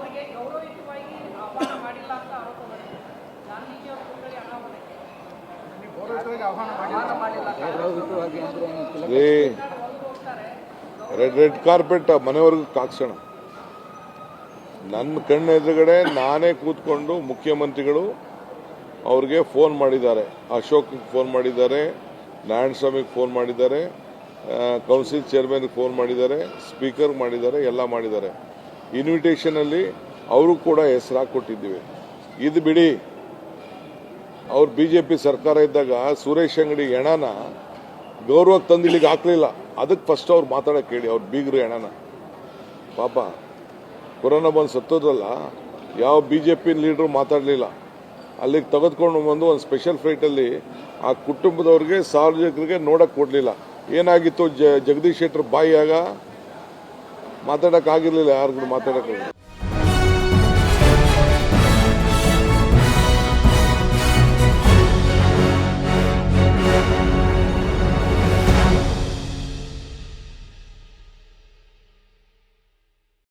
ಅವರಿಗೆ ಗೌರವಯುತವಾಗಿ ಆಹ್ವಾನ ಮಾಡಿಲ್ಲ ಅಂತ ಆರೋಪ ಪುತ್ಥಳಿ ಅನಾವರಣಕ್ಕೆ ಆಹ್ವಾನ ಮಾಡಿಲ್ಲ. ರೆಡ್ ರೆಡ್ ಕಾರ್ಪೆಟ್ ಮನೆವರೆಗೂ ಕಾಕ್ಸೋಣ. ನನ್ನ ಕಣ್ಣ ಎದುರುಗಡೆ ನಾನೇ ಕೂತ್ಕೊಂಡು ಮುಖ್ಯಮಂತ್ರಿಗಳು ಅವ್ರಿಗೆ ಫೋನ್ ಮಾಡಿದ್ದಾರೆ. ಅಶೋಕ್ ಫೋನ್ ಮಾಡಿದ್ದಾರೆ ನಾರಾಯಣ ಸ್ವಾಮಿಗೆ ಫೋನ್ ಮಾಡಿದ್ದಾರೆ ಕೌನ್ಸಿಲ್ ಚೇರ್ಮನ್ಗೆ ಫೋನ್ ಮಾಡಿದ್ದಾರೆ ಸ್ಪೀಕರ್ ಮಾಡಿದ್ದಾರೆ ಎಲ್ಲ ಮಾಡಿದ್ದಾರೆ. ಇನ್ವಿಟೇಷನಲ್ಲಿ ಅವರು ಕೂಡ ಹೆಸರು ಕೊಟ್ಟಿದ್ದೀವಿ. ಇದು ಬಿಡಿ. ಅವ್ರು ಬಿ ಜೆ ಪಿ ಸರ್ಕಾರ ಇದ್ದಾಗ ಸುರೇಶ್ ಅಂಗಡಿ ಹೆಣನ ಗೌರವಕ್ಕೆ ತಂದು ಇಲ್ಲಿಗೆ ಹಾಕ್ಲಿಲ್ಲ. ಅದಕ್ಕೆ ಫಸ್ಟ್ ಅವ್ರು ಮಾತಾಡಕ್ಕೆ ಹೇಳಿ, ಅವ್ರು ಬೀಗರು ಹೆಣನ. ಪಾಪ, ಕೊರೋನಾ ಬಂದು ಸತ್ತೋದ್ರಲ್ಲ, ಯಾವ ಬಿ ಜೆ ಪಿ ಲೀಡ್ರು ಮಾತಾಡಲಿಲ್ಲ. ಅಲ್ಲಿಗೆ ತೆಗೆದುಕೊಂಡು ಬಂದು ಒಂದು ಸ್ಪೆಷಲ್ ಫ್ಲೈಟಲ್ಲಿ ಆ ಕುಟುಂಬದವ್ರಿಗೆ ಸಾರ್ವಜನಿಕರಿಗೆ ನೋಡಕ್ಕೆ ಕೊಡಲಿಲ್ಲ. ಏನಾಗಿತ್ತು ಜಗದೀಶ್ ಶೆಟ್ಟರ್ ಬಾಯಿಯಾಗ? ಮಾತಾಡೋಕ್ಕಾಗಿರ್ಲಿಲ್ಲ ಯಾರಿಗೂ ಮಾತಾಡೋಕ್ಕಾಗಿಲ್ಲ